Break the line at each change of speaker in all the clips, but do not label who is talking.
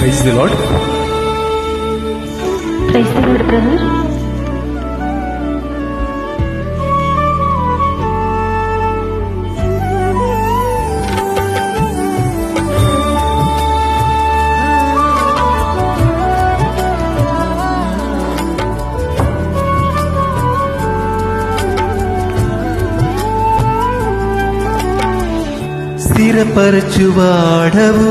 Praise the lord
praise the lord brother.
స్థిరపరచువాడవు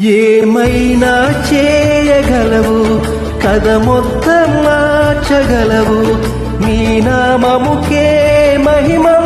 ఏమైనా చేయగలవు? కథ మొత్తం మార్చగలవు. నీ నామముకే
మహిమ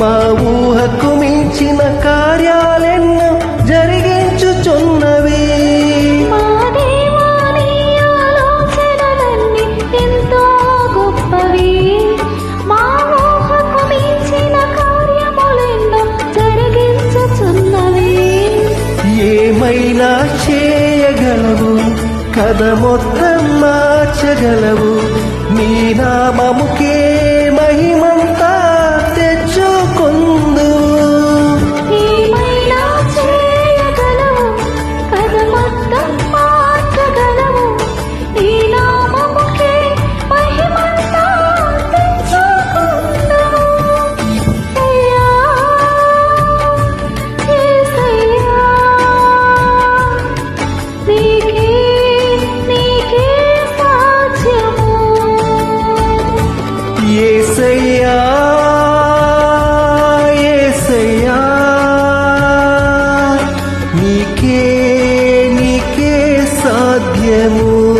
మా
ఊహకు మించిన కార్యాలెన్నో జరిగించుచున్నవి.
మా మా
ఏమైనా చేయగలవు? కథ మొత్తం మార్చగలవు. నీ నామముకే ಮೂ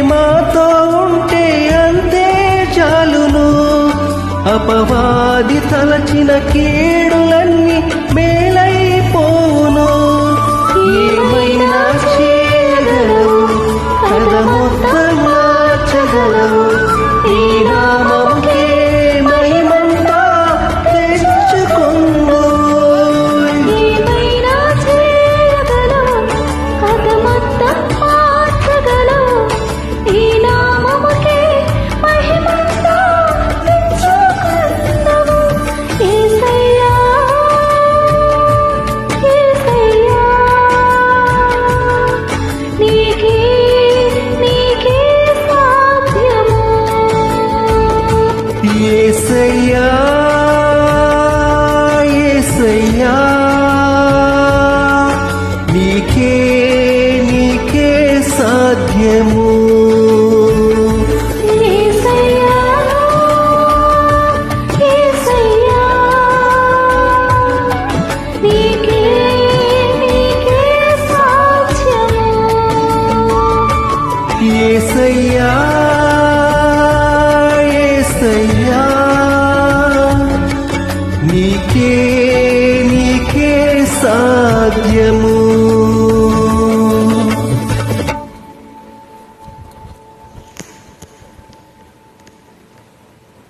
అపవాది తలచిన
కే Yeah.